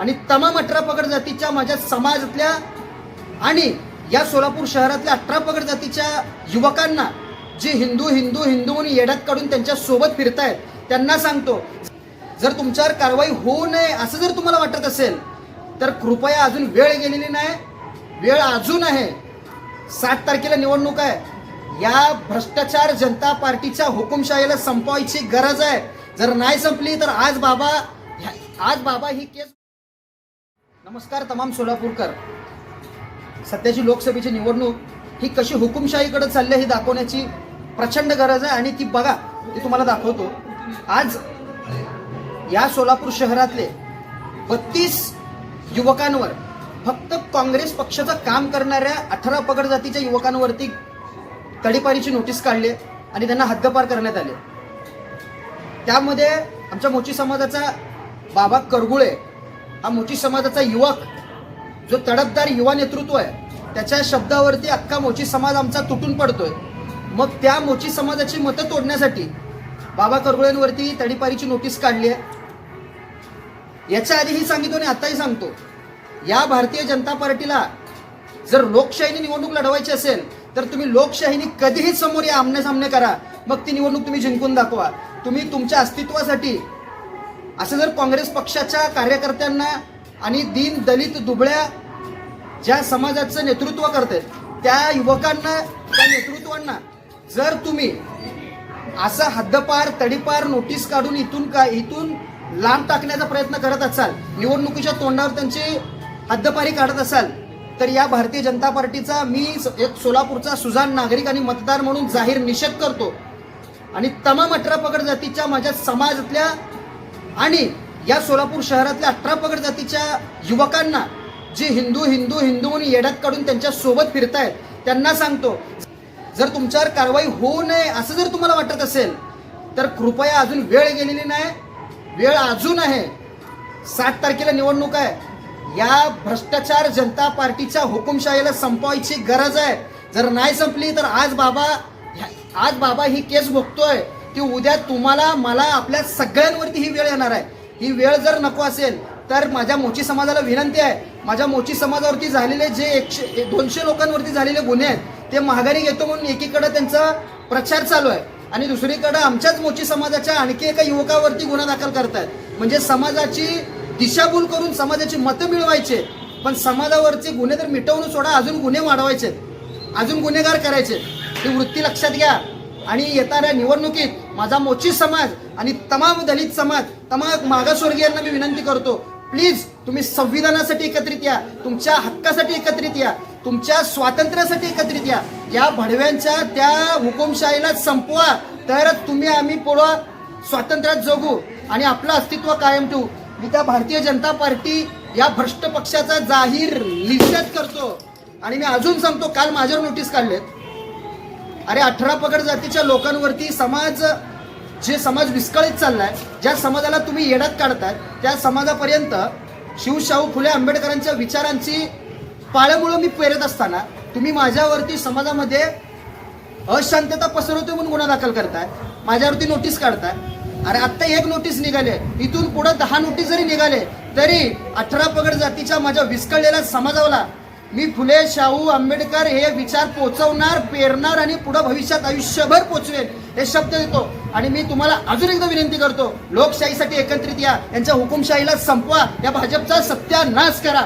आणि तमाम अठरा पगड जातीच्या माझ्या समाजातल्या आणि या सोलापूर शहरातल्या अठरा पगड जातीच्या युवकांना जे हिंदू हिंदू हिंदू म्हणून येड्यात काढून त्यांच्यासोबत फिरतायत त्यांना सांगतो जर तुमच्यावर कारवाई होऊ नये असं जर तुम्हाला वाटत असेल तर कृपया अजून वेळ गेलेली नाही वेळ अजून आहे. सात तारखेला निवडणूक आहे. या भ्रष्टाचार जनता पार्टीच्या हुकुमशाहीला संपवायची गरज आहे. जर नाही संपली तर आज बाबा आज बाबा ही केस नमस्कार तमाम सोलापूरकर. सध्याची लोकसभेची निवडणूक ही कशी हुकुमशाहीकडे चालली आहे हे दाखवण्याची प्रचंड गरज आहे आणि ती बघा ती तुम्हाला दाखवतो. आज या सोलापूर शहरातले बत्तीस युवकांवर फक्त काँग्रेस पक्षाचं काम करणाऱ्या अठरा पगड जातीच्या युवकांवरती तडीपारीची नोटीस काढली आणि त्यांना हद्दपार करण्यात आले. त्यामध्ये आमच्या मोची समाजाचा बाबा करगुळे हा मोची समाजाचा युवक जो तडफदार युवा नेतृत्व आहे त्याच्या शब्दावरती अख्खा मोची समाज आमचा तुटून पडतोय. मग त्या मोची समाजाची मतं तोडण्यासाठी बाबा करगुळेंवरती तडीपारीची नोटीस काढली आहे. याच्या आधीही सांगितलं आणि आताही सांगतो. या भारतीय जनता पार्टीला जर लोकशाहीने निवडणूक लढवायची असेल तर तुम्ही लोकशाहीने कधीही समोर या आमने सामने करा. मग ती निवडणूक तुम्ही जिंकून दाखवा. तुम्ही तुमच्या अस्तित्वासाठी असं जर काँग्रेस पक्षाच्या कार्यकर्त्यांना आणि दीन दलित दुबळ्या ज्या समाजाचं नेतृत्व करते त्या युवकांना त्या नेतृत्वांना जर तुम्ही असं हद्दपार तडीपार नोटीस काढून इथून का इथून लांब टाकण्याचा प्रयत्न करत असाल निवडणुकीच्या तोंडावर त्यांची हद्दपारी काढत असाल तर या भारतीय जनता पार्टीचा मी स- एक सोलापूरचा सुजान नागरिक आणि मतदार म्हणून जाहीर निषेध करतो. आणि तमाम अठरा पगड जातीच्या माझ्या समाजातल्या आणि या सोलापूर शहरातल्या अठरा पगड जातीच्या युवकांना जे हिंदू हिंदू हिंदू म्हणून येड्यात काढून त्यांच्यासोबत फिरतायत त्यांना सांगतो जर तुमच्यावर कारवाई होऊ नये असं जर तुम्हाला वाटत असेल तर कृपया अजून वेळ गेलेली नाही वेळ अजून आहे. सात तारखेला निवडणूक आहे. या भ्रष्टाचार जनता पार्टीच्या हुकुमशाहीला संपवायची गरज आहे. जर नाही संपली तर आज बाबा आज बाबा ही केस भोगतोय. की उद्या तुम्हाला मला आपल्या सगळ्यांवरती ही वेळ येणार आहे. ही वेळ जर नको असेल तर माझ्या मोची समाजाला विनंती आहे. माझ्या मोची समाजावरती झालेले जे एकशे दोनशे लोकांवरती झालेले गुन्हे आहेत ते माघारी घेतो म्हणून एकीकडे त्यांचा प्रचार चालू आहे. आणि दुसरीकडे आमच्याच मोची समाजाच्या आणखी एका युवकावरती गुन्हा दाखल करतायत. म्हणजे समाजाची दिशाभूल करून समाजाची मतं मिळवायचे. पण समाजावरचे गुन्हे तर मिटवून सोडा अजून गुन्हे वाढवायचे अजून गुन्हेगार करायचे ही वृत्ती लक्षात घ्या. आणि येणाऱ्या निवडणुकीत माझा मोची समाज आणि तमाम दलित समाज तमाम मागासवर्गीयांना मी विनंती करतो प्लीज तुम्ही संविधानासाठी एकत्रित या तुमच्या हक्कासाठी एकत्रित या तुमच्या स्वातंत्र्यासाठी एकत्रित या. या भडव्यांच्या त्या हुकुमशाहीला संपवा तरच तुम्ही आम्ही पुढं स्वातंत्र्यात जगू आणि आपलं अस्तित्व कायम ठेवू. मी त्या भारतीय जनता पार्टी या भ्रष्ट पक्षाचा जाहीर निषेध करतो. आणि मी अजून सांगतो काल माझ्यावर नोटीस काढलेत. अरे अठरा पगड जातीच्या लोकांवरती समाज जे समाज विस्कळीत चाललाय ज्या समाजाला तुम्ही येड्यात काढताय त्या समाजापर्यंत शिवशाहू फुले आंबेडकरांच्या विचारांची पाळमुळं मी पेरत असताना तुम्ही माझ्यावरती समाजामध्ये अशांतता पसरवतोय म्हणून गुन्हा दाखल करताय. माझ्यावरती नोटीस काढताय. अरे आत्ता एक नोटीस निघाले इथून पुढे दहा नोटीस जरी निघाले तरी अठरा पगड जातीच्या माझ्या विस्कळलेल्या समाजाला मी फुले शाहू आंबेडकर हे विचार पोचवणार पेरणार आणि पुढे भविष्यात आयुष्यभर पोचवेल हे शब्द देतो. आणि मी तुम्हाला अजून एकदा विनंती करतो लोकशाहीसाठी एकत्रित या. यांच्या हुकुमशाहीला संपवा. या भाजपचा सत्यानाश करा.